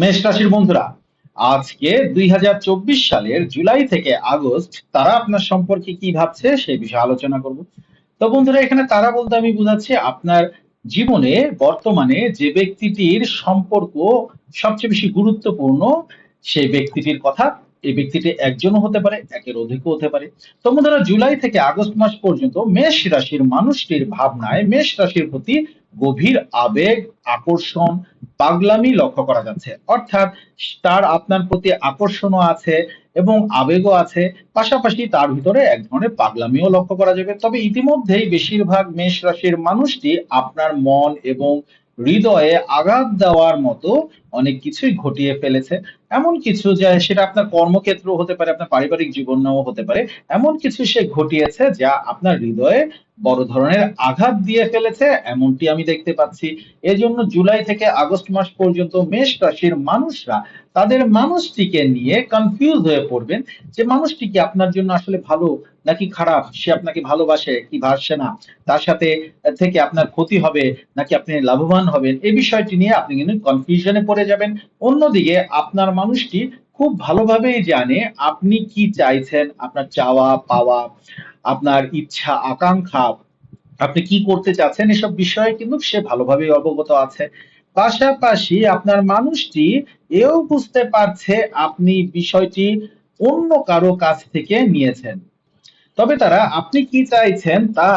মেষ রাশির বন্ধুরা, আজকে দুই সালের জুলাই থেকে আগস্ট, তারা আপনার সম্পর্কে কি ভাবছে সেই বিষয়ে আলোচনা করব। তো বন্ধুরা, এখানে তারা বলতে আমি বুঝাচ্ছি, আপনার জীবনে বর্তমানে যে ব্যক্তিটির সম্পর্ক সবচেয়ে বেশি গুরুত্বপূর্ণ সেই ব্যক্তিটির কথা, এই ব্যক্তিটি একজনও হতে পারে, একের অধিকও হতে পারে। তো বন্ধুরা, জুলাই থেকে আগস্ট মাস পর্যন্ত মেষ রাশির মানুষটির ভাবনায়, মেষ রাশির প্রতি গভীর আবেগ, আকর্ষণ পাগলামি লক্ষ্য করা যাচ্ছে। অর্থাৎ তার আপনার প্রতি আকর্ষণও আছে এবং আবেগও আছে। পাশাপাশি তার ভিতরে এক ধরনের পাগলামিও লক্ষ্য করা যাবে। তবে ইতিমধ্যেই বেশিরভাগ মেষ রাশির মানুষটি আপনার মন এবং হৃদয়ে আঘাত দেওয়ার মতো অনেক কিছুই ঘটিয়ে ফেলেছে। এমন কিছু যে সেটা আপনার কর্মক্ষেত্র হতে পারে, আপনার পারিবারিক জীবনেও হতে পারে। এমন কিছু সে ঘটিয়েছে যা আপনার হৃদয়ে বড় ধরনের আঘাত দিয়ে ফেলেছে, এমনটি আমি দেখতে পাচ্ছি। এজন্য জুলাই থেকে আগস্ট মাস পর্যন্ত মেষ রাশির মানুষরা তাদের মানুষটিকে নিয়ে কনফিউজ হয়ে পড়বেন যে মানুষটি কি আপনার জন্য আসলে ভালো নাকি খারাপ? সে আপনাকে ভালোবাসে কি ভাসছে না? তার সাথে থেকে আপনার ক্ষতি হবে নাকি আপনি লাভবান হবেন? এই বিষয়টি নিয়ে আপনি কিন্তু কনফিউশনে পড়ে যাবেন। অন্যদিকে আপনার মানুষটি খুব ভালোভাবেই জানে আপনি কি চাইছেন, আপনার চাওয়া, পাওয়া, আপনার ইচ্ছা, আকাঙ্ক্ষা, আপনি কি করতে চাচ্ছেন এসব বিষয়ে কিন্তু সে ভালোভাবেই অবগত আছে। পাশাপাশি আপনার মানুষটি এও বুঝতে পারছে আপনি বিষয়টি অন্য কারও কাছ থেকে নিয়েছেন। তবে তারা আপনি কি চাইছেন তা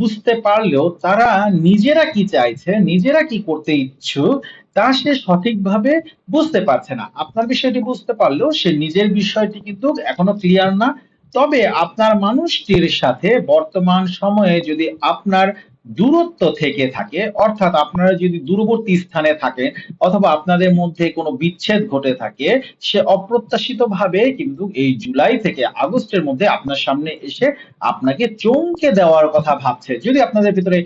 বুঝতে পারলেও তারা নিজেরা কি চাইছে, নিজেরা কি করতে ইচ্ছুক, তা সে সঠিকভাবে বুঝতে পারছে না। আপনার বিষয়টি বুঝতে পারলেও সে নিজের বিষয়টি কিন্তু এখনও ক্লিয়ার না। তবে আপনার মানুষটির সাথে বর্তমান সময়ে যদি আপনার দূরত্ব থেকে থাকে, অর্থাৎ আপনারা যদি দূরবর্তী স্থানে থাকেন অথবা আপনাদের মধ্যে কোনো বিচ্ছেদ ঘটে থাকে, সে অপ্রত্যাশিত ভাবে কিন্তু এই জুলাই থেকে আগস্টের মধ্যে আপনার সামনে এসে আপনাকে চমকে দেওয়ার কথা ভাবছে। যদি আপনাদের ভিতরে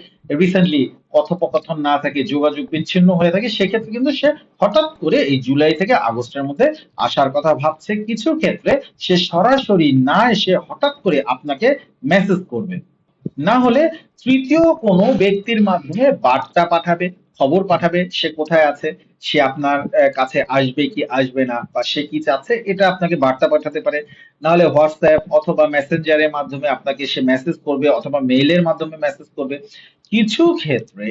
রিসেন্টলি কথোপকথন না থাকে, যোগাযোগ বিচ্ছিন্ন হয়ে থাকে, সেক্ষেত্রে কিন্তু সে হঠাৎ করে এই জুলাই থেকে আগস্টের মধ্যে আসার কথা ভাবছে। কিছু ক্ষেত্রে সে সরাসরি না এসে হঠাৎ করে আপনাকে মেসেজ করবে। না হলে তৃতীয় কোনো ব্যক্তির মাধ্যমে বার্তা পাঠাবে, খবর পাঠাবে, সে কোথায় আছে, সে আপনার কাছে আসবে কি আসবে না, বা সে কি চাচ্ছে, এটা আপনাকে বার্তা পাঠাতে পারে। না হলে হোয়াটসঅ্যাপ অথবা মেসেঞ্জারের মাধ্যমে আপনাকে সে মেসেজ করবে অথবা মেইলের মাধ্যমে মেসেজ করবে। কিছু ক্ষেত্রে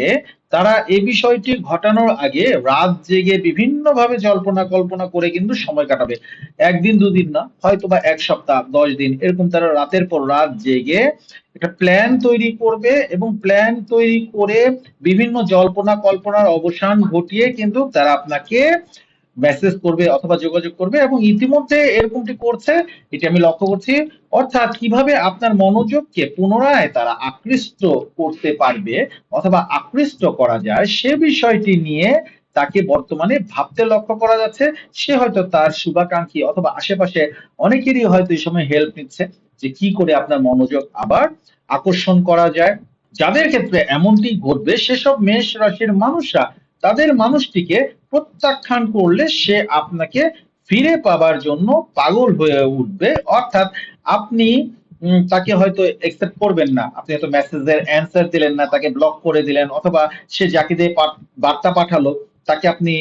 তারা এই বিষয়টি ঘটানোর আগে রাত জেগে বিভিন্ন ভাবে জল্পনা কল্পনা করে কিন্তু সময় কাটাবে। একদিন, দুদিন না হয়তো বা এক সপ্তাহ, দশ দিন, এরকম তারা রাতের পর রাত জেগে একটা প্ল্যান তৈরি করবে এবং প্ল্যান তৈরি করে বিভিন্ন জল্পনা কল্পনার অবসান ঘটিয়ে কিন্তু তারা আপনাকে মেসেজ করবে অথবা যোগাযোগ করবে এবং ইতিমধ্যে এরকমটি করছে, এটি আমি লক্ষ্য করছি, অর্থাৎ কীভাবে আপনার মনোযোগকে পুনরায় তারা আকৃষ্ট করতে পারবে অথবা আকৃষ্ট করা যায়, সে বিষয়টি নিয়ে তাকে বর্তমানে ভাবতে লক্ষ্য করা যাচ্ছে। সে হয়তো তার শুভাকাঙ্ক্ষী অথবা আশেপাশে অনেকেরই হয়তো এই সময় হেল্প নিচ্ছে যে কি করে আপনার মনোযোগ আবার আকর্ষণ করা যায়। যাদের ক্ষেত্রে এমনটি ঘটবে, সেসব মেষ রাশির মানুষরা তাদের মানুষটিকে প্রত্যাখ্যান করলে সে আপনাকে ফিরে পাবার জন্য পাগল হয়ে উঠবে। অর্থাৎ আপনি তাকে হয়তো একসেপ্ট করবেন না। আপনি হয়তো মেসেজের অ্যান্সার দিলেন না, তাকে ব্লক করে দিলেন, অথবা সে যাকে দিয়ে বার্তা পাঠালো, তাকে আপনি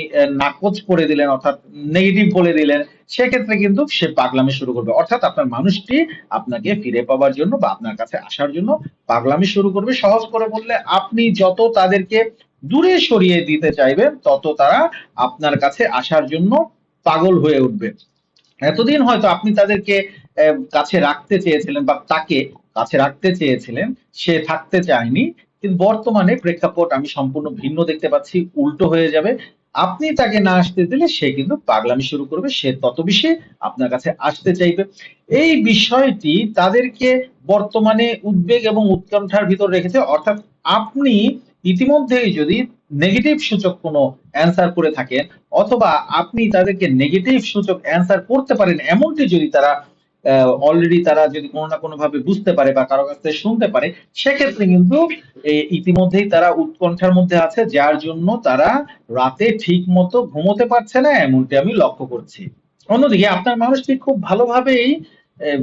নাকচ করে দিলেন, অর্থাৎ নেগেটিভ বলে দিলেন, সেক্ষেত্রে কিন্তু সে পাগলামি শুরু করবে। অর্থাৎ আপনার মানুষটি আপনাকে ফিরে পাওয়ার জন্য বা আপনার কাছে আসার জন্য পাগলামি শুরু করবে। সহজ করে বললে আপনি যত তাদেরকে দূরে সরিয়ে দিতে চাইবেন তত তারা আপনার কাছে আসার জন্য পাগল হয়ে উঠবে। এতদিন হয়তো আপনি তাদেরকে কাছে রাখতে চেয়েছিলেন বা তাকে কাছে রাখতে চেয়েছিলেন, সে থাকতে চায়নি, কিন্তু বর্তমানে প্রেক্ষাপট আমি সম্পূর্ণ ভিন্ন দেখতে পাচ্ছি, উল্টো হয়ে যাবে। আপনি তাকে না আসতে দিলে সে কিন্তু পাগলামি শুরু করবে, সে তত বেশি আপনার কাছে আসতে চাইবে। এই বিষয়টি তাদেরকে বর্তমানে উদ্বেগ এবং উৎকণ্ঠার ভিতর রেখেছে, অর্থাৎ আপনি ইতিমধ্যেই যদি নেগেটিভ সূচক কোনো অ্যান্সার করে থাকেন, অথবা আপনি তাদেরকে নেগেটিভ সূচক অ্যান্সার করতে পারেন, এমনটি যদি তারা অলরেডি তারা যদি কোনো না কোনো ভাবে বুঝতে পারে বা কারও কাছ থেকে শুনতে পারে, সেক্ষেত্রে কিন্তু ইতিমধ্যেই তারা উৎকণ্ঠার মধ্যে আছে, যার জন্য তারা রাতে ঠিক মতো ঘুমোতে পারছে না, এমনটি আমি লক্ষ্য করছি। অন্যদিকে আপনার মানুষটি খুব ভালোভাবেই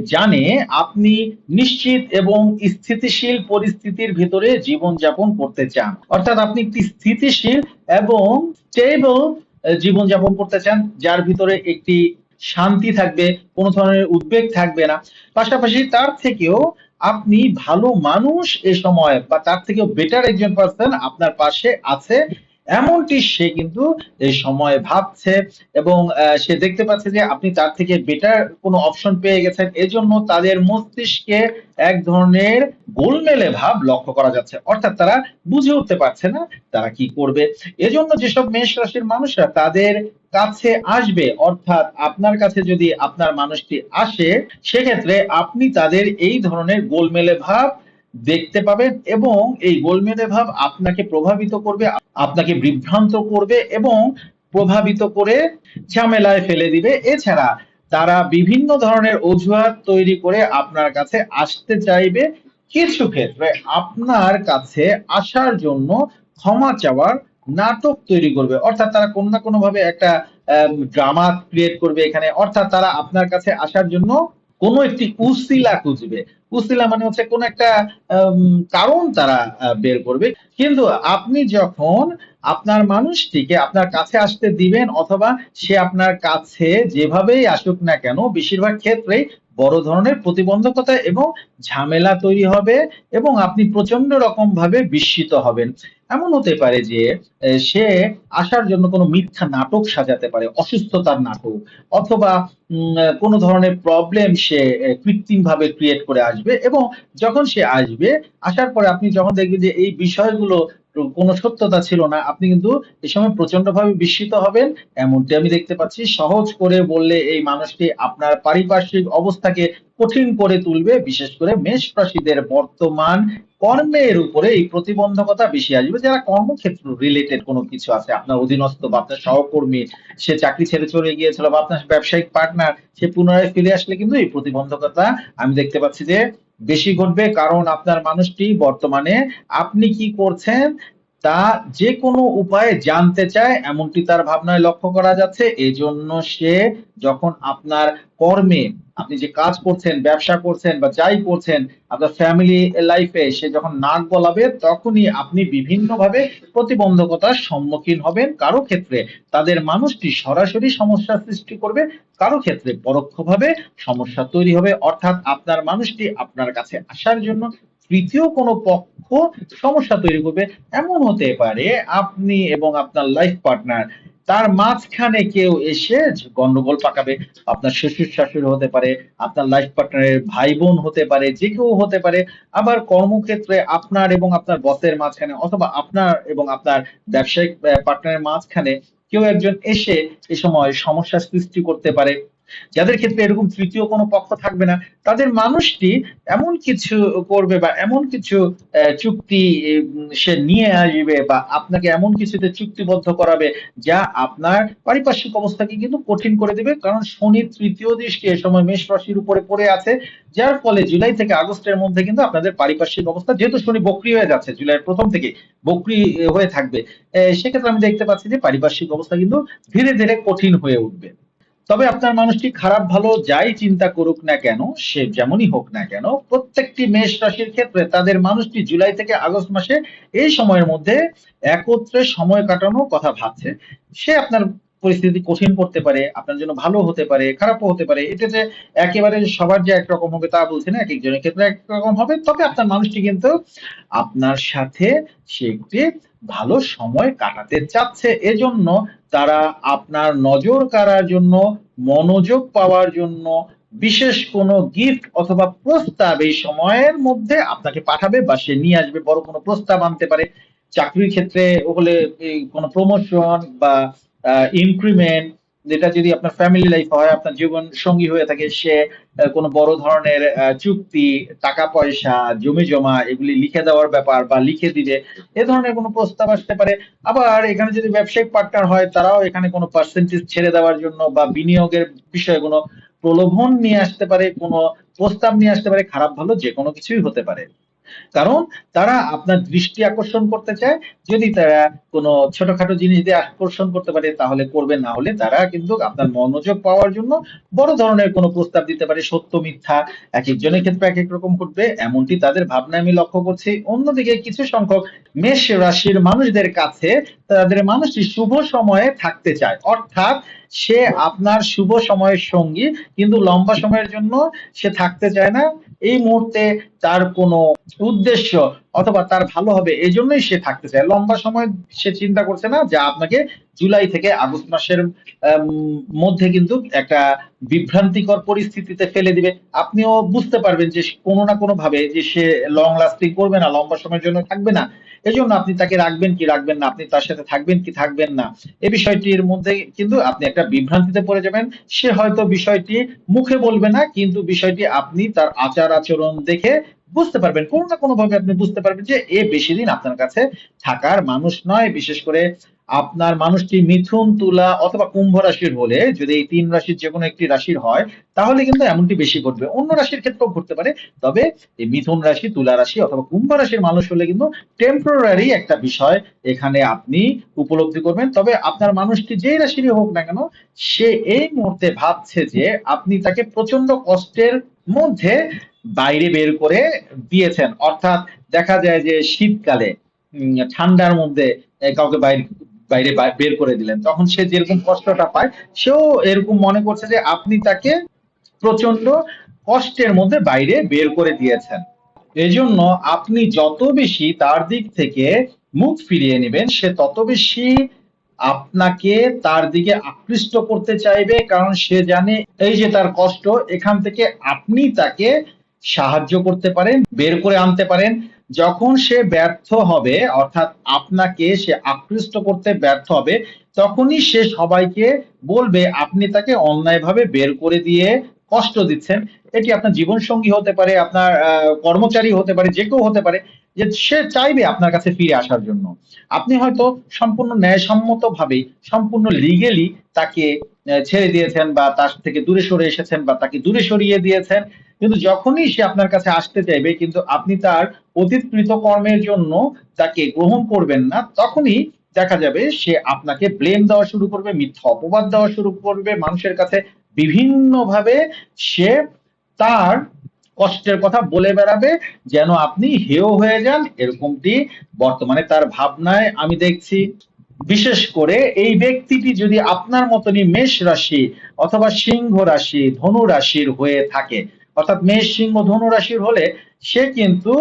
জানে আপনি নিশ্চিত এবং স্থিতিশীল পরিস্থিতির ভিতরে জীবনযাপন করতে চান। অর্থাৎ আপনি একটি স্থিতিশীল এবং স্টেবল আহ, জীবনযাপন করতে চান যার ভিতরে একটি শান্তি থাকবে কোনো ধরনের উদ্বেগ থাকবে না। পাশাপাশি তার থেকেও আপনি ভালো মানুষ এ সময় বা তার থেকেও বেটার একজন পার্সন আপনার পাশে আছে। এমনটি সে কিন্তু এই সময় ভাবছে এবং সে দেখতে পাচ্ছে যে আপনি তার থেকে বেটার কোনো অপশন পেয়ে গেছেন। এজন্য তাদের মস্তিষ্কে এক ধরনের গোলমেলে ভাব লক্ষ্য করা যাচ্ছে। অর্থাৎ তারা বুঝে উঠতে পারছে না তারা কি করবে। এজন্য যেসব মেষ রাশির মানুষরা তাদের কাছে আসবে, অর্থাৎ আপনার কাছে যদি আপনার মানুষটি আসে, সেক্ষেত্রে আপনি তাদের এই ধরনের গোলমেলে ভাব দেখতে পাবেন এবং এই গোলমেলে ভাব আপনাকে প্রভাবিত করবে, আপনাকে বিভ্রান্ত করবে এবং প্রভাবিত করে ঝামেলায় ফেলে দিবে। এছাড়া তারা বিভিন্ন ধরনের অজুহাত তৈরি করে আপনার কাছে আসতে চাইবে। কিছু ক্ষেত্রে আপনার কাছে আসার জন্য ক্ষমা চাওয়ার নাটক তৈরি করবে। অর্থাৎ তারা কোনো না কোনো ভাবে একটা ড্রামা ক্রিয়েট করবে এখানে। অর্থাৎ তারা আপনার কাছে আসার জন্য কোনো একটি উসিলা খুঁজবে। উসিলা মানে হচ্ছে কোন একটা কারণ তারা বের করবে। কিন্তু আপনি যখন আপনার মানুষটিকে আপনার কাছে আসতে দিবেন অথবা সে আপনার কাছে যেভাবেই আসুক না কেন, বেশিরভাগ ক্ষেত্রেই বড় ধরনের প্রতিবন্ধকতা এবং ঝামেলা তৈরি হবে এবং আপনি প্রচণ্ড রকম ভাবে বিস্মিত হবেন। এমন হতে পারে যে সে আসার জন্য কোনো মিথ্যা নাটক সাজাতে পারে, অসুস্থতার নাটক, অথবা কোনো ধরনের প্রবলেম সে কৃত্রিম ভাবে ক্রিয়েট করে আসবে এবং যখন সে আসবে, আসার পরে আপনি যখন দেখবেন যে এই বিষয়গুলো কোনো সত্যতা ছিল না, আপনি কিন্তু এই সময় প্রচণ্ড ভাবে বিস্মিত হবেন। এমনটি আমি দেখতে পাচ্ছি। সহজ করে বললে এই মানুষটি আপনার পারিপার্শ্বিক অবস্থাকে কঠিন করে তুলবে, বিশেষ করে মেষ রাশিদের বর্তমান কর্মের উপরে এই প্রতিবন্ধকতা বেশি আসবে। যারা কর্মক্ষেত্র রিলেটেড কোনো কিছু আছে, আপনার অধীনস্থ বা আপনার সহকর্মী, সে চাকরি ছেড়ে চলে গিয়েছিল বা আপনার ব্যবসায়িক পার্টনার সে পুনরায় ফিরে আসলে কিন্তু এই প্রতিবন্ধকতা আমি দেখতে পাচ্ছি যে বেশি ঘটবে। কারণ আপনার মানুষটি বর্তমানে আপনি কি করছেন? তা যে কোনো উপায়ে জানতে চায়, এমনটি তার ভাবনায় লক্ষ্য করা যাচ্ছে। এজন্য সে যখন আপনার কর্মে আপনি যে কাজ করছেন, ব্যবসা করছেন বা যাই করছেন, আপনার ফ্যামিলি লাইফে সে যখন নাক গলাবে, তখনই আপনি বিভিন্নভাবে প্রতিবন্ধকতার সম্মুখীন হবেন। কারও ক্ষেত্রে তাদের মানুষটি সরাসরি সমস্যার সৃষ্টি করবে, কারও ক্ষেত্রে পরোক্ষভাবে সমস্যা তৈরি হবে। অর্থাৎ আপনার মানুষটি আপনার কাছে আসার জন্য তৃতীয় কোনো পক্ষ সমস্যা তৈরি করবে, এমন হতে পারে আপনি এবং আপনার লাইফ পার্টনার তার মাঝখানে কেউ এসে গন্ডগোল পাকাবে, আপনার শ্বশুর শাশুড়ি হতে পারে, আপনার লাইফ পার্টনারের ভাই বোন হতে পারে, যে কেউ হতে পারে, আবার কর্মক্ষেত্রে আপনার এবং আপনার বসের মাঝখানে অথবা আপনার এবং আপনার ব্যবসায়িক পার্টনারের মাঝখানে কেউ একজন এসে এ সময় সমস্যা সৃষ্টি করতে পারে। যাদের ক্ষেত্রে এরকম তৃতীয় কোনো পক্ষ থাকবে না, তাদের মানুষটি এমন কিছু করবে বা এমন কিছু চুক্তি সে নিয়ে আসবে বা আপনাকে এমন কিছুতে চুক্তিবদ্ধ করাবে যা আপনার পারিপার্শ্বিক অবস্থাকে কিন্তু কঠিন করে দেবে। কারণ শনির তৃতীয় দৃষ্টি এ সময় মেষ রাশির উপরে পড়ে আছে, যার ফলে জুলাই থেকে আগস্টের মধ্যে কিন্তু আপনাদের পারিপার্শ্বিক অবস্থা, যেহেতু শনি বক্রি হয়ে যাচ্ছে, জুলাইয়ের প্রথম থেকে বক্রি হয়ে থাকবে। সেক্ষেত্রে আমি দেখতে পাচ্ছি যে পারিপার্শ্বিক অবস্থা কিন্তু ধীরে ধীরে কঠিন হয়ে উঠবে। তবে আপনার মানুষটি খারাপ, ভালো যাই চিন্তা করুক না কেন, সে যেমনই হোক না কেন, প্রত্যেকটি মেষ রাশির ক্ষেত্রে তাদের মানুষটি জুলাই থেকে আগস্ট মাসে এই সময়ের মধ্যে একত্রে সময় কাটানোর কথা ভাবছে। সে আপনার পরিস্থিতি কঠিন করতে পারে, আপনার জন্য ভালো হতে পারে, খারাপও হতে পারে। এটা যে একেবারে সবার যে একরকম হবে তা বলছি না এক একজনের ক্ষেত্রে একরকম হবে। তবে আপনার মানুষটি কিন্তু আপনার সাথে সে একটি ভালো সময় কাটাতে চাচ্ছে। এজন্য তারা আপনার নজর কাড়ার জন্য, মনোযোগ পাওয়ার জন্য বিশেষ কোনো গিফট অথবা প্রস্তাব এই সময়ের মধ্যে আপনাকে পাঠাবে বা সে নিয়ে আসবে। বড় কোনো প্রস্তাব আনতে পারে। চাকরির ক্ষেত্রে হলে কোনো প্রমোশন বা ইনক্রিমেন্ট যেটা যদি আপনার ফ্যামিলি লাইফ হয়, আপনার জীবন সঙ্গী হয়ে থাকে, সে কোনো বড় ধরনের চুক্তি, টাকা পয়সা, জমি জমা, এগুলি লিখে দেওয়ার ব্যাপার বা লিখে দিবে, এ ধরনের কোনো প্রস্তাব আসতে পারে। আবার এখানে যদি ব্যবসায়িক পার্টনার হয়, তারাও এখানে কোনো পার্সেন্টেজ ছেড়ে দেওয়ার জন্য বা বিনিয়োগের বিষয়ে কোনো প্রলোভন নিয়ে আসতে পারে, কোনো প্রস্তাব নিয়ে আসতে পারে, খারাপ ভালো যে কোনো কিছুই হতে পারে। কারণ তারা আপনার দৃষ্টি আকর্ষণ করতে চায়। যদি তারা কোনো ছোটখাটো জিনিস দিয়ে আকর্ষণ করতে পারে, তাহলে করবে। না হলে তারা কিন্তু আপনার মনোযোগ পাওয়ার জন্য বড় ধরনের কোনো প্রস্তাব দিতে পারে। সত্য, মিথ্যা, এক একজনের ক্ষেত্রে এক এক রকম ঘটবে। এমনটি তাদের ভাবনা আমি লক্ষ্য করছি। অন্যদিকে কিছু সংখ্যক মেষ রাশির মানুষদের কাছে তাদের মানুষটি শুভ সময়ে থাকতে চায়। অর্থাৎ সে আপনার শুভ সময়ের সঙ্গী, কিন্তু লম্বা সময়ের জন্য সে থাকতে চায় না। এই মুহূর্তে তার কোনো উদ্দেশ্য অথবা তার ভালো হবে এই জন্যই সে থাকতে চায়। লম্বা সময় সে চিন্তা করছে না যে আপনাকে জুলাই থেকে আগস্ট মাসের মধ্যে কিন্তু একটা বিভ্রান্তিকর পরিস্থিতিতে ফেলে দিবে। আপনিও বুঝতে পারবেন যে কোনো না কোনো ভাবে যে সে লং লাস্টিং করবে না, লম্বা সময়ের জন্য থাকবে না। এজন্য আপনি তাকে রাখবেন কি রাখবেন না, আপনি তার সাথে থাকবেন কি থাকবেন না। এই বিষয়টির মধ্যে কিন্তু আপনি একটা বিভ্রান্তিতে পড়ে যাবেন। সে হয়তো বিষয়টি মুখে বলবে না, কিন্তু বিষয়টি আপনি তার আচার আচরণ দেখে বুঝতে পারবেন, কোনো না কোনো ভাবে আপনি বুঝতে পারবেন যে এ বেশি দিন আপনার কাছে থাকার মানুষ নয়। বিশেষ করে আপনার মানুষটি মিথুন, তুলা অথবা কুম্ভ রাশির হলে যদি এই তিন রাশির যে কোনো একটি রাশির হয়, তাহলে কিন্তু এমনটি বেশি ঘটবে। অন্য রাশির ক্ষেত্রেও ঘটতে পারে, তবে এই মিথুন রাশি, তুলা রাশি অথবা কুম্ভ রাশির মানুষ হলে কিন্তু টেম্পোরারি একটা বিষয় এখানে আপনি উপলব্ধি করবেন। তবে আপনার মানুষটি যেই রাশিরই হোক না কেন, সে এই মুহূর্তে ভাবছে যে আপনি তাকে প্রচণ্ড কষ্টের মধ্যে বাইরে বের করে দিয়েছেন। অর্থাৎ দেখা যায় যে শীতকালে ঠান্ডার মধ্যে কাউকে বাইরে বাইরে বের করে দিলেন। তখন সে যেরকম কষ্টটা পায়, সেও এরকম মনে করছে যে আপনি তাকে প্রচণ্ড কষ্টের মধ্যে বাইরে বের করে দিয়েছেন। এজন্য আপনি যত বেশি তার দিক থেকে মুখ ফিরিয়ে নেবেন, সে তত বেশি আপনাকে তার দিকে আকৃষ্ট করতে চাইবে, কারণ সে জানে এই যে তার কষ্ট, এখান থেকে আপনি তাকে সাহায্য করতে পারেন, বের করে আনতে পারেন। যখন সে ব্যর্থ হবে, অর্থাৎ আপনাকে সে আকৃষ্ট করতে ব্যর্থ হবে, তখনই সে সবাইকে বলবে, আপনি তাকে অন্যায়ভাবে বের করে দিয়ে কষ্ট দিচ্ছেন এটি আপনার জীবন সঙ্গী হতে পারে, আপনার কর্মচারী হতে পারে, যে কেউ হতে পারে, যে সে চাইবে আপনার কাছে ফিরে আসার জন্য। আপনি হয়তো সম্পূর্ণ ন্যায়সম্মত ভাবে সম্পূর্ণ লিগেলি তাকে ছেড়ে দিয়েছেন বা তার থেকে দূরে সরে এসেছেন বা তাকে দূরে সরিয়ে দিয়েছেন, কিন্তু যখনই সে আপনার কাছে আসতে চাইবে, কিন্তু আপনি তার অতীতকৃত কর্মের জন্য তাকে গ্রহণ করবেন না, তখনই দেখা যাবে সে আপনাকে ব্লেম দেওয়া শুরু করবে, মিথ্যা অপবাদ দেওয়া শুরু করবে মানুষের কাছে বিভিন্ন ভাবে সে তার কষ্টের কথা বলে বেড়াবে, যেন আপনি হেয় হয়ে যান এরকমটি বর্তমানে তার ভাবনায় আমি দেখছি। বিশেষ করে এই ব্যক্তিটি যদি আপনার মতনই মেষ রাশি অথবা সিংহ রাশি, ধনু রাশির হয়ে থাকে, অর্থাৎ মেষ, সিংহ, ধনু রাশির হলে সে কিন্তু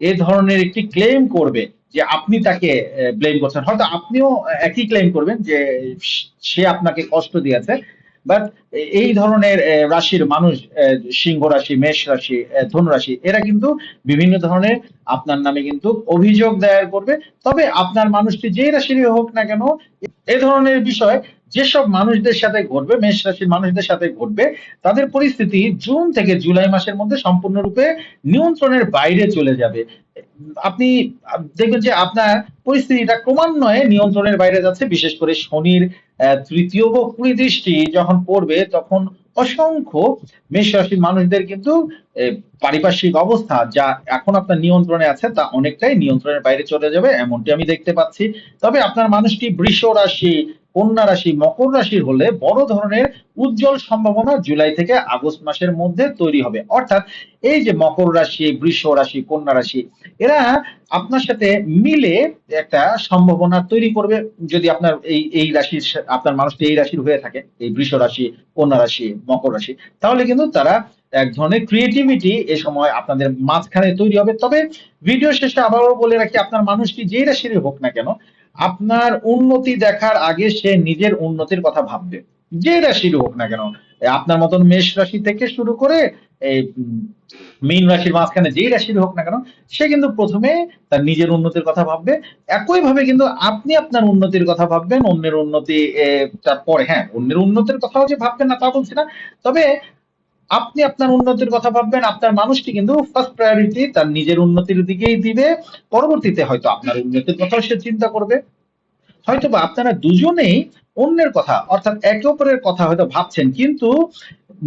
এ ধরনের একটি ক্লেম করবে যে আপনি তাকে ব্লেম করছেন। হয়তো আপনিও একই ক্লেম করবেন যে সে আপনাকে কষ্ট দিয়েছে। বাট এই ধরনের রাশির মানুষ সিংহ রাশি, মেষ রাশি ধনু রাশি, এরা কিন্তু বিভিন্ন ধরনের আপনার নামে কিন্তু অভিযোগ দায়ের করবে। তবে আপনার মানুষটি যেই রাশিরই হোক না কেন, এ ধরনের বিষয় যেসব মানুষদের সাথে ঘটবে মেষ রাশির মানুষদের সাথে ঘটবে, তাদের পরিস্থিতি জুন থেকে জুলাই মাসের মধ্যে সম্পূর্ণরূপে নিয়ন্ত্রণের বাইরে চলে যাবে। আপনি দেখবেন যে আপনার পরিস্থিতিটা ক্রমান্বয়ে নিয়ন্ত্রণের বাইরে যাচ্ছে, বিশেষ করে শনির তৃতীয় বা দৃষ্টি যখন পড়বে, তখন অসংখ্য মেষ রাশির মানুষদের কিন্তু পারিপার্শ্বিক অবস্থা যা এখন আপনার নিয়ন্ত্রণে আছে, তা অনেকটাই নিয়ন্ত্রণের বাইরে চলে যাবে, এমনটি আমি দেখতে পাচ্ছি। তবে আপনার মানুষটি বৃষ রাশি কন্যা রাশি, মকর রাশির হলে বড় ধরনের উজ্জ্বল সম্ভাবনা জুলাই থেকে আগস্ট মাসের মধ্যে তৈরি হবে। অর্থাৎ এই যে মকর রাশি, বৃষ রাশি, কন্যা রাশি, এরা আপনার সাথে মিলে একটা সম্ভাবনা তৈরি করবে যদি আপনার এই এই রাশির আপনার মানুষটি এই রাশির হয়ে থাকে, এই বৃষ রাশি, কন্যা রাশি, মকর রাশি, তাহলে কিন্তু তারা এক ধরনের ক্রিয়েটিভিটি এ সময় আপনাদের মাঝখানে তৈরি হবে। তবে ভিডিও শেষে আবারও বলে রাখি, আপনার মানুষটি যেই রাশিরই হোক না কেন আপনার উন্নতি দেখার আগে সে নিজের উন্নতির কথা ভাববে। যে রাশির হোক না কেন আপনার মতন মেষ রাশি থেকে শুরু করে এই মীন রাশির মাঝখানে যেই রাশির হোক না কেন, সে কিন্তু প্রথমে তার নিজের উন্নতির কথা ভাববে। একই ভাবে কিন্তু আপনি আপনার উন্নতির কথা ভাববেন, অন্যের উন্নতি তারপরে হ্যাঁ অন্যের উন্নতির কথাও যে ভাববেন না তা বলছি না। তবে আপনি আপনার উন্নতির কথা ভাববেন, আপনার মানুষটি কিন্তু ফার্স্ট প্রায়োরিটি তার নিজের উন্নতির দিকেই দিবে, পরবর্তীতে হয়তো আপনার উন্নতির কথাও সে চিন্তা করবে। হয়তো বা আপনারা দুজনেই অন্যের কথা, অর্থাৎ একে অপরের কথা হয়তো ভাবছেন, কিন্তু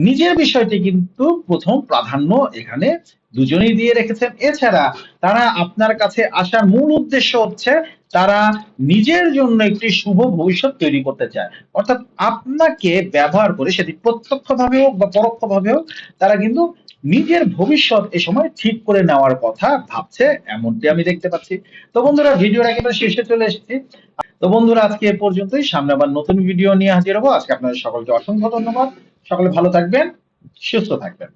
নিজের বিষয়টি কিন্তু প্রথম প্রাধান্য এখানে দুজনেই দিয়ে রেখেছেন। এছাড়া তারা আপনার কাছে আসার মূল উদ্দেশ্য হচ্ছে তারা নিজের জন্য একটি শুভ ভবিষ্যৎ তৈরি করতে চায়। অর্থাৎ আপনাকে ব্যবহার করে সেটি প্রত্যক্ষভাবে হোক বা পরোক্ষভাবে হোক তারা কিন্তু নিজের ভবিষ্যৎ এ সময় ঠিক করে নেওয়ার কথা ভাবছে, এমনটি আমি দেখতে পাচ্ছি। তো বন্ধুরা, ভিডিওর একেবারে শেষে চলে এসেছি। তো বন্ধুরা, আজকে এ পর্যন্তই। সামনে আবার নতুন ভিডিও নিয়ে হাজির হব। আজকে আপনাদের সকলকে অসংখ্য ধন্যবাদ। সকলে ভালো থাকবেন, সুস্থ থাকবেন।